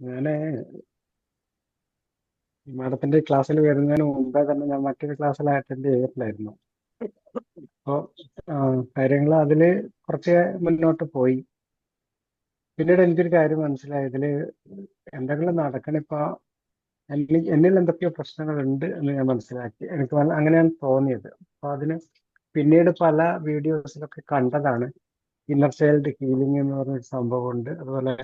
ഞാൻ മാഡത്തിന്റെ ക്ലാസ്സിൽ വരുന്നതിന് മുമ്പേ തന്നെ ഞാൻ മറ്റൊരു ക്ലാസ്സിൽ അറ്റൻഡ് ചെയ്തിട്ടുണ്ടായിരുന്നു. അപ്പോൾ കാര്യങ്ങൾ അതിൽ കുറച്ച് മുന്നോട്ട് പോയി. പിന്നീട് എനിക്കൊരു കാര്യം മനസ്സിലായി. ഇതിൽ എന്തെങ്കിലും നടക്കണിപ്പോ എന്നിൽ എന്നിൽ എന്തൊക്കെയോ പ്രശ്നങ്ങളുണ്ട് എന്ന് ഞാൻ മനസ്സിലാക്കി. എനിക്ക് അങ്ങനെയാണ് തോന്നിയത്. അപ്പൊ അതിന് പിന്നീട് പല വീഡിയോസിലൊക്കെ കണ്ടതാണ്. ഇന്നർ ചൈൽഡ് ഹീലിംഗ് എന്ന് പറഞ്ഞൊരു സംഭവമുണ്ട്. അതുപോലെ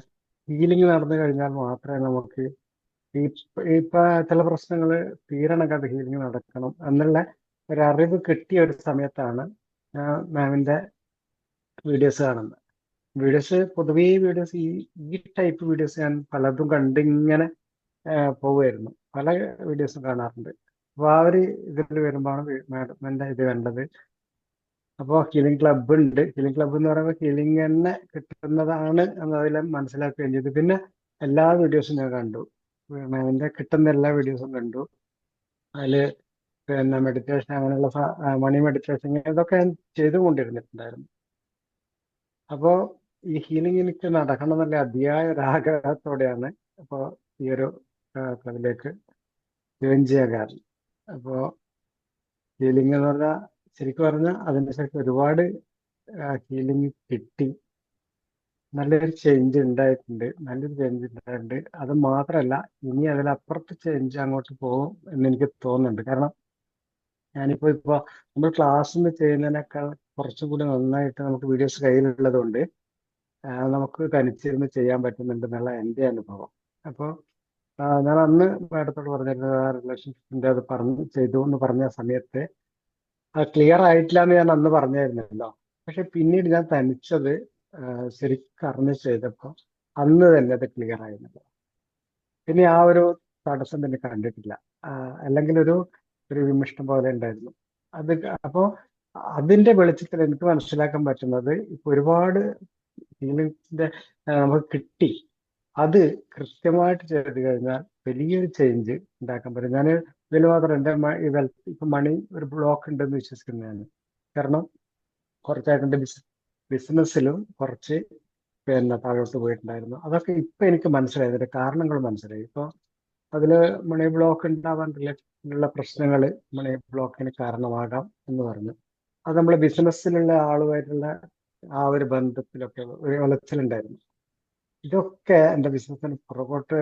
ഹീലിംഗ് നടന്നു കഴിഞ്ഞാൽ മാത്രമേ നമുക്ക് ഇപ്പൊ ചില പ്രശ്നങ്ങൾ തീരണം അത് ഹീലിംഗ് നടക്കണം എന്നുള്ള ഒരു അറിവ് കിട്ടിയ ഒരു സമയത്താണ് ഞാൻ മാമിന്റെ വീഡിയോസ് കാണുന്നത്. വീഡിയോസ് പൊതുവേ വീഡിയോസ് ഈ ഈ ടൈപ്പ് വീഡിയോസ് ഞാൻ പലതും കണ്ട് ഇങ്ങനെ പോവുമായിരുന്നു. പല വീഡിയോസും കാണാറുണ്ട്. അപ്പൊ ആ ഒരു ഇതിൽ വരുമ്പോഴാണ് മാഡമിന്റെ ഇത് കണ്ടത്. അപ്പോൾ ഹീലിംഗ് ക്ലബ്ബ് ഉണ്ട്. ഹീലിംഗ് ക്ലബ്ബ് എന്ന് പറയുമ്പോൾ ഹീലിംഗ് തന്നെ കിട്ടുന്നതാണ് എന്നതിൽ മനസ്സിലാക്കുകയും ചെയ്തു. പിന്നെ എല്ലാ വീഡിയോസും ഞാൻ കണ്ടു. മാമിന്റെ കിട്ടുന്ന എല്ലാ വീഡിയോസും കണ്ടു. അതിൽ പിന്നെ മെഡിറ്റേഷൻ അങ്ങനെയുള്ള മണി മെഡിറ്റേഷൻ ഇതൊക്കെ ഞാൻ ചെയ്തുകൊണ്ടിരുന്നിട്ടുണ്ടായിരുന്നു. അപ്പോൾ ഈ ഹീലിംഗ് എനിക്ക് നടക്കണം എന്നുള്ള അതിയായ ഒരു ആഗ്രഹത്തോടെയാണ് അപ്പോൾ ഈ ഒരു ക്ലബിലേക്ക് ജോയിൻ ചെയ്യാൻ കാരണം. അപ്പോൾ ഹീലിംഗ് എന്ന് പറഞ്ഞാൽ ശരിക്കും പറഞ്ഞാൽ അതിന്റെ ശേഷം ഒരുപാട് ഹീലിംഗ് കിട്ടി. നല്ലൊരു ചേഞ്ച് ഉണ്ടായിട്ടുണ്ട്. നല്ലൊരു ചേഞ്ച് ഉണ്ടായിട്ടുണ്ട്. അത് മാത്രമല്ല ഇനി അതിലപ്പുറത്ത് ചേഞ്ച് അങ്ങോട്ട് പോകും എന്ന് എനിക്ക് തോന്നുന്നുണ്ട്. കാരണം ഞാനിപ്പോ ഇപ്പൊ നമ്മൾ ക്ലാസ്സിൽ ചെയ്യുന്നതിനേക്കാൾ കുറച്ചും കൂടി നന്നായിട്ട് നമുക്ക് വീഡിയോസ് കയ്യിലുള്ളത് കൊണ്ട് നമുക്ക് തനിച്ചിരുന്ന് ചെയ്യാൻ പറ്റുന്നുണ്ട് എന്നുള്ള എന്റെ അനുഭവം. അപ്പോൾ ഞാൻ അന്ന് മാഡത്തോട് പറഞ്ഞിരുന്നത് ആ റിലേഷൻഷിപ്പിന്റെ അത് പറഞ്ഞ് ചെയ്തു എന്ന് പറഞ്ഞ സമയത്ത് ക്ലിയർ ആയിട്ടില്ല എന്ന് ഞാൻ അന്ന് പറഞ്ഞായിരുന്നല്ലോ. പക്ഷെ പിന്നീട് ഞാൻ തനിച്ചത് ശരിക്കും അറിഞ്ഞ് ചെയ്തപ്പോൾ അന്ന് തന്നെ അത് ക്ലിയർ ആയിരുന്നല്ലോ. പിന്നെ ആ ഒരു തടസ്സം പിന്നെ കണ്ടിട്ടില്ല. അല്ലെങ്കിൽ ഒരു ഒരു വിമിഷ്ടം പോലെ ഉണ്ടായിരുന്നു. അത് അപ്പോൾ അതിന്റെ വെളിച്ചത്തിൽ എനിക്ക് മനസ്സിലാക്കാൻ പറ്റുന്നത് ഇപ്പൊ ഒരുപാട് ഫീലിങ്സിന്റെ നമുക്ക് കിട്ടി. അത് കൃത്യമായിട്ട് ചെയ്ത് കഴിഞ്ഞാൽ വലിയൊരു ചേഞ്ച് ഉണ്ടാക്കാൻ പറ്റും. ഞാൻ ഇതിൽ മാത്രം എന്റെ വെൽത്ത് ഇപ്പൊ മണി ഒരു ബ്ലോക്ക് ഉണ്ടെന്ന് വിശ്വസിക്കുന്നതാണ്. കാരണം കുറച്ചായിട്ട് എന്റെ ബിസ് ബിസിനസ്സിലും കുറച്ച് പിന്നെ താഴോട്ട് പോയിട്ടുണ്ടായിരുന്നു. അതൊക്കെ ഇപ്പം എനിക്ക് മനസ്സിലായി. അതിന്റെ കാരണങ്ങൾ മനസ്സിലായി. ഇപ്പോൾ അതിൽ മണി ബ്ലോക്ക് ഉണ്ടാവാൻ റിലേറ്റഡുള്ള പ്രശ്നങ്ങൾ മണി ബ്ലോക്കിന് കാരണമാകാം എന്ന് പറഞ്ഞു. അത് നമ്മൾ ബിസിനസ്സിലുള്ള ആളുമായിട്ടുള്ള ആ ഒരു ബന്ധത്തിലൊക്കെ ഒരു ഉലച്ചിലുണ്ടായിരുന്നു ഇതൊക്കെ എന്റെ ബിസിനസ്സിന് പുറകോട്ട്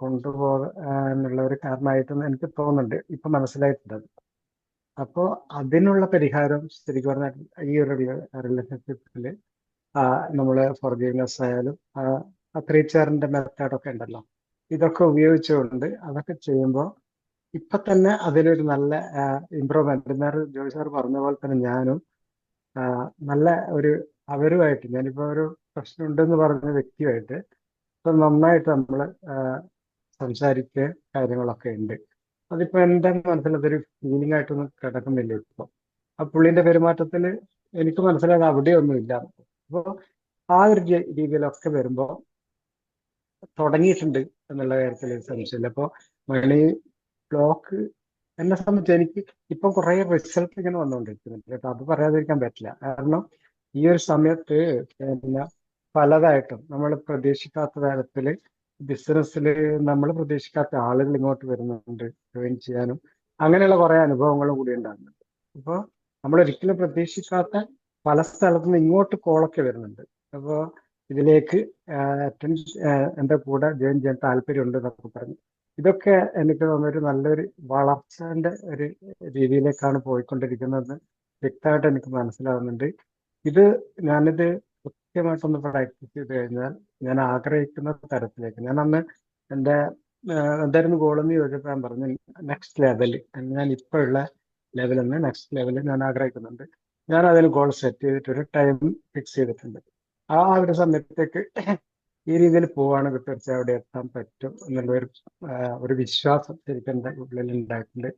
കൊണ്ടുപോകാനുള്ള ഒരു കാരണമായിട്ടെന്ന് എനിക്ക് തോന്നുന്നുണ്ട്. ഇപ്പൊ മനസ്സിലായിട്ടുണ്ട്. അപ്പോൾ അപ്പോ അതിനുള്ള പരിഹാരം ശരിക്കും പറഞ്ഞാൽ ഈ ഒരു റിലേഷൻഷിപ്പിൽ നമ്മൾ ഫോർഗീവ്നെസ് ആയാലും ത്രീ ചെയറിന്റെ മെത്തേഡൊക്കെ ഉണ്ടല്ലോ. ഇതൊക്കെ ഉപയോഗിച്ചുകൊണ്ട് അതൊക്കെ ചെയ്യുമ്പോൾ ഇപ്പൊ തന്നെ അതിലൊരു നല്ല ഇമ്പ്രൂവ്മെന്റ് നേരെ ജോയ് സാർ പറഞ്ഞ പോലെ തന്നെ ഞാനും നല്ല ഒരു അവരുമായിട്ട് ഞാനിപ്പോ ഒരു പ്രശ്നം ഉണ്ടെന്ന് പറഞ്ഞ വ്യക്തിയായിട്ട് ഇപ്പം നന്നായിട്ട് നമ്മൾ സംസാരിക്കുക കാര്യങ്ങളൊക്കെ ഉണ്ട്. അതിപ്പോൾ എന്റെ മനസ്സിൽ അതൊരു ഫീലിംഗ് ആയിട്ടൊന്നും കിടക്കുന്നില്ല ഇപ്പോൾ ആ പുള്ളിന്റെ പെരുമാറ്റത്തിൽ എനിക്ക് മനസ്സിലായത് അവിടെയൊന്നും ഇല്ല. അപ്പോൾ ആ ഒരു രീതിയിലൊക്കെ വരുമ്പോൾ തുടങ്ങിയിട്ടുണ്ട് എന്നുള്ള കാര്യത്തിൽ സംശയമില്ല. അപ്പോൾ മണി ബ്ലോക്ക് എന്നെ സംബന്ധിച്ച് എനിക്ക് ഇപ്പൊ കുറെ റിസൾട്ട് ഇങ്ങനെ വന്നുകൊണ്ടിരിക്കുന്നുണ്ട്. അത് പറയാതിരിക്കാൻ പറ്റില്ല. കാരണം ഈ ഒരു സമയത്ത് പിന്നെ പലതായിട്ടും നമ്മൾ പ്രതീക്ഷിക്കാത്ത തരത്തിൽ ബിസിനസ്സിൽ നമ്മൾ പ്രതീക്ഷിക്കാത്ത ആളുകൾ ഇങ്ങോട്ട് വരുന്നുണ്ട് ജോയിൻ ചെയ്യാനും അങ്ങനെയുള്ള കുറെ അനുഭവങ്ങളും കൂടി ഉണ്ടാകുന്നുണ്ട്. അപ്പോൾ നമ്മൾ ഒരിക്കലും പ്രതീക്ഷിക്കാത്ത പല സ്ഥലത്തു നിന്ന് ഇങ്ങോട്ട് കോളൊക്കെ വരുന്നുണ്ട്. അപ്പോൾ ഇതിലേക്ക് എന്റെ കൂടെ ജോയിൻ ചെയ്യാൻ താല്പര്യമുണ്ട് എന്നൊക്കെ പറഞ്ഞു. ഇതൊക്കെ എനിക്ക് തോന്നുന്നൊരു നല്ലൊരു വളർച്ചന്റെ ഒരു രീതിയിലേക്കാണ് പോയിക്കൊണ്ടിരിക്കുന്നതെന്ന് വ്യക്തമായിട്ട് എനിക്ക് മനസ്സിലാവുന്നുണ്ട്. ഇത് ഞാനിത് കൃത്യമായിട്ടൊന്ന് പ്രാക്ടീസ് ചെയ്ത് കഴിഞ്ഞാൽ ഞാൻ ആഗ്രഹിക്കുന്ന തരത്തിലേക്ക്. ഞാൻ അന്ന് എന്റെ എന്തായിരുന്നു ഗോളെന്ന് ചോദിച്ചപ്പോൾ ഞാൻ പറഞ്ഞു നെക്സ്റ്റ് ലെവൽ ഞാൻ ഇപ്പോഴുള്ള ലെവലിൽ നിന്ന് നെക്സ്റ്റ് ലെവലിൽ ഞാൻ ആഗ്രഹിക്കുന്നുണ്ട്. ഞാൻ അതിന് ഗോൾ സെറ്റ് ചെയ്തിട്ട് ഒരു ടൈം ഫിക്സ് ചെയ്തിട്ടുണ്ട്. ആ ഒരു സമയത്തേക്ക് ഈ രീതിയിൽ പോവുകയാണെങ്കിൽ തീർച്ചയായും അവിടെ എത്താൻ പറ്റും എന്നുള്ള ഒരു ഒരു വിശ്വാസം ശരിക്കും എന്റെ ഉള്ളിൽ ഉണ്ടായിട്ടുണ്ട്.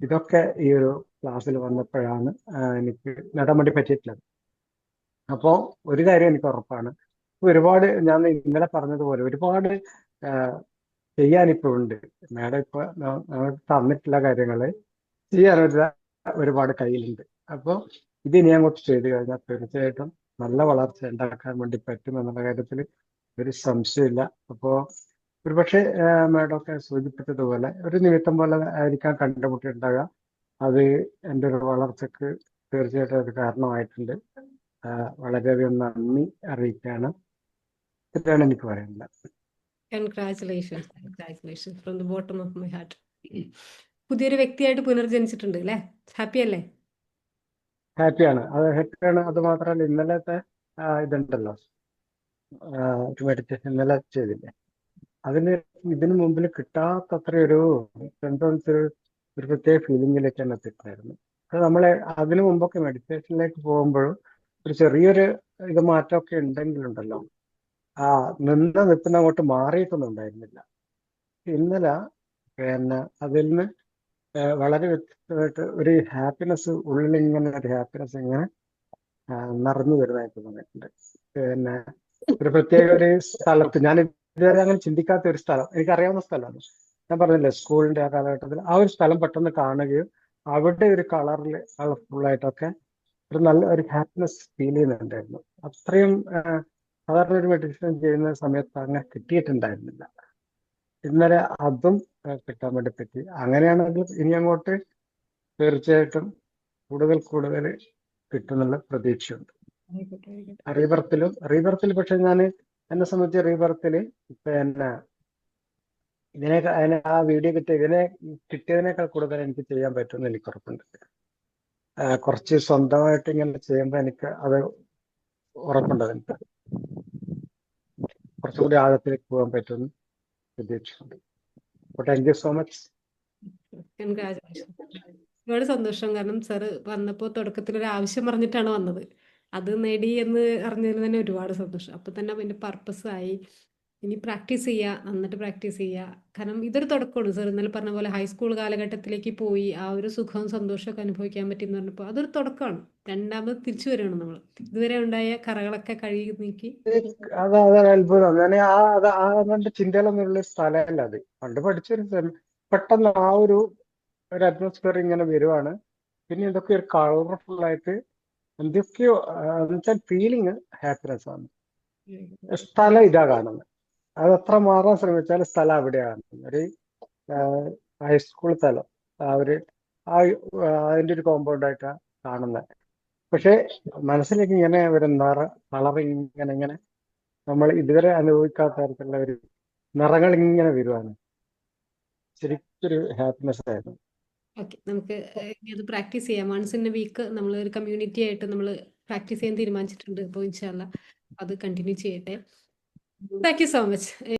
ഇതൊക്കെ ഈ ഒരു ക്ലാസ്സിൽ വന്നപ്പോഴാണ് എനിക്ക് നേടാൻ വേണ്ടി പറ്റിയിട്ടുള്ളത്. അപ്പോൾ ഒരു കാര്യം എനിക്ക് ഉറപ്പാണ്. ഒരുപാട് ഞാൻ ഇന്നലെ പറഞ്ഞതുപോലെ ഒരുപാട് ചെയ്യാൻ ചെയ്യാനിപ്പോ ഉണ്ട്. മാഡം ഇപ്പൊ തന്നിട്ടുള്ള കാര്യങ്ങൾ ചെയ്യാൻ ഒരു ഒരുപാട് കയ്യിലുണ്ട്. അപ്പോൾ ഇനി അങ്ങോട്ട് ചെയ്തു കഴിഞ്ഞാൽ തീർച്ചയായിട്ടും നല്ല വളർച്ച ഉണ്ടാക്കാൻ വേണ്ടി പറ്റും എന്നുള്ള കാര്യത്തിൽ ഒരു സംശയമില്ല. അപ്പോൾ ഒരുപക്ഷെ ഒക്കെ സൂചിപ്പിച്ചതുപോലെ ഒരു നിമിത്തം പോലെ ആയിരിക്കാം കണ്ടുമുട്ടിയിട്ടുണ്ടാകുക അത് എന്റെ ഒരു വളർച്ചക്ക് തീർച്ചയായിട്ടും അത് കാരണമായിട്ടുണ്ട്. വളരെയധികം നന്ദി അറിയിക്കാണ് ഇത്രയാണ് എനിക്ക് പറയാനുള്ളത്. From the bottom of my heart പുതിയൊരു വ്യക്തിയായിട്ട് പുനർജനിച്ചിട്ടുണ്ട് അല്ലേ? ഹാപ്പി അല്ലേ? ഹാപ്പിയാണ് അത് ഹാപ്പിയാണ് അത് മാത്രമല്ല ഇന്നലത്തെ ഇതുണ്ടല്ലോ. മെഡിറ്റേഷൻ ഇന്നലെ ചെയ്തില്ലേ? അതിന് ഇതിനു മുമ്പിൽ കിട്ടാത്തത്ര ഒരു ഒരു ഒരു പ്രത്യേക ഫീലിംഗിലേക്ക് തന്നെ എത്തിയിട്ടായിരുന്നു. അത് നമ്മളെ അതിനു മുമ്പൊക്കെ മെഡിറ്റേഷനിലേക്ക് പോകുമ്പോഴും ഒരു ചെറിയൊരു ഇത് മാറ്റമൊക്കെ ഉണ്ടെങ്കിലുണ്ടല്ലോ. ആ നിന്ന നിൽപ്പിന് അങ്ങോട്ട് മാറിയിട്ടൊന്നും ഉണ്ടായിരുന്നില്ല. ഇന്നലെ പിന്നെ അതിൽ നിന്ന് വളരെ വ്യക്തമായിട്ട് ഒരു ഹാപ്പിനെസ് ഉള്ളിൽ ഇങ്ങനെ ഒരു ഹാപ്പിനെസ് ഇങ്ങനെ നിറഞ്ഞു വരുന്നതായിട്ട് തോന്നിയിട്ടുണ്ട്. പിന്നെ ഒരു പ്രത്യേക ഒരു സ്ഥലത്ത് ഞാൻ ഇതുവരെ അങ്ങനെ ചിന്തിക്കാത്ത ഒരു സ്ഥലം എനിക്കറിയാവുന്ന സ്ഥലമാണ്. ഞാൻ പറഞ്ഞില്ലേ സ്കൂളിന്റെ ആ കാലഘട്ടത്തിൽ ആ ഒരു സ്ഥലം പെട്ടെന്ന് കാണുകയും അവിടെ ഒരു കളറിൽ കളർഫുൾ ആയിട്ടൊക്കെ ഒരു നല്ല ഒരു ഹാപ്പിനെസ് ഫീൽ ചെയ്യുന്നുണ്ടായിരുന്നു അത്രയും സാധാരണ ഒരു മെഡിറ്റേഷൻ ചെയ്യുന്ന സമയത്ത് അങ്ങനെ കിട്ടിയിട്ടുണ്ടായിരുന്നില്ല ഇന്നലെ അതും കിട്ടാൻ വേണ്ടി പറ്റി അങ്ങനെയാണെങ്കിൽ ഇനി അങ്ങോട്ട് തീർച്ചയായിട്ടും കൂടുതൽ കൂടുതൽ കിട്ടുന്നുള്ള പ്രതീക്ഷയുണ്ട് റീബർത്തിലും റീബർത്തിൽ പക്ഷെ ഞാൻ എന്നെ സംബന്ധിച്ച് റീബർത്തിൽ പിന്നെ ഇതിനെ അതിനെ ആ വീഡിയോ കിട്ടിയ ഇതിനെ കിട്ടിയതിനേക്കാൾ കൂടുതൽ എനിക്ക് ചെയ്യാൻ പറ്റുമെന്ന് എനിക്ക് ഉറപ്പുണ്ട് കുറച്ച് സ്വന്തമായിട്ട് ഇങ്ങനെ ചെയ്യുമ്പോൾ എനിക്ക് അത് ഉറപ്പുണ്ട് എനിക്ക് കുറച്ചുകൂടി ആഴത്തിലേക്ക് പോകാൻ പറ്റുമെന്ന് പ്രതീക്ഷിച്ചിട്ടുണ്ട് താങ്ക് യു സോ മച്ച് ഒരുപാട് സന്തോഷം. കാരണം സാറ് വന്നപ്പോൾ തുടക്കത്തിൽ ഒരു ആവശ്യം പറഞ്ഞിട്ടാണ് വന്നത്. അത് നേടി എന്ന് അറിഞ്ഞതിൽ തന്നെ ഒരുപാട് സന്തോഷം. അപ്പൊ തന്നെ അതിന്റെ പർപ്പസ് ആയി. ഇനി പ്രാക്ടീസ് ചെയ്യുക നന്നായിട്ട് പ്രാക്ടീസ് ചെയ്യുക കാരണം ഇതൊരു തുടക്കമാണ്. സാർ ഇന്നലെ പറഞ്ഞ പോലെ ഹൈസ്കൂൾ കാലഘട്ടത്തിലേക്ക് പോയി ആ ഒരു സുഖവും സന്തോഷമൊക്കെ അനുഭവിക്കാൻ പറ്റിയെന്ന് പറഞ്ഞപ്പോൾ അതൊരു തുടക്കമാണ്. രണ്ടാമത് തിരിച്ചു വരികയാണ് നമ്മൾ. ഇതുവരെ ഉണ്ടായ കറകളൊക്കെ കഴുകി നീക്കി. അത് അതൊരു അത്ഭുതം ഞാൻ ആ അത് സ്ഥലമല്ല അത്. പണ്ട് പഠിച്ചൊരു പെട്ടെന്ന് ആ ഒരു ഒരു അറ്റ്മോസ്ഫിയർ ഇങ്ങനെ വരുവാണ്. പിന്നെ ഇതൊക്കെ ഒരു കളർഫുൾ ആയിട്ട് എന്തൊക്കെയോ ഫീലിംഗ് ഹാപ്പിനെസ് ആണ്. സ്ഥലം ഇതാ കാണുന്നത്. അത് എത്ര മാറാൻ ശ്രമിച്ചാലും സ്ഥലം അവിടെയാണ്. ഒരു ഹൈസ്കൂൾ സ്ഥലം. ആ ഒരു ആ അതിന്റെ ഒരു കോമ്പൗണ്ട് ആയിട്ടാണ് കാണുന്നത് പക്ഷേ മനസ്സിലേക്ക് ഇങ്ങനെ ഒരു നിറ കളർ ഇങ്ങനെ ഇങ്ങനെ നമ്മൾ ഇതുവരെ അനുഭവിക്കാത്ത തരത്തിലുള്ള ഒരു നിറങ്ങൾ ഇങ്ങനെ വരുവാണ്. ശരിക്കൊരു ഹാപ്പിനെസ് ആയിരുന്നു. നമുക്ക് അത് പ്രാക്ടീസ് ചെയ്യാം. വൺസ് ഇൻ എ വീക്ക് നമ്മൾ ഒരു കമ്മ്യൂണിറ്റി ആയിട്ട് നമ്മൾ പ്രാക്ടീസ് ചെയ്യാൻ തീരുമാനിച്ചിട്ടുണ്ട്. അപ്പോൾ ഇൻഷാല്ല അത് കണ്ടിന്യൂ ചെയ്യട്ടെ. Thank you so much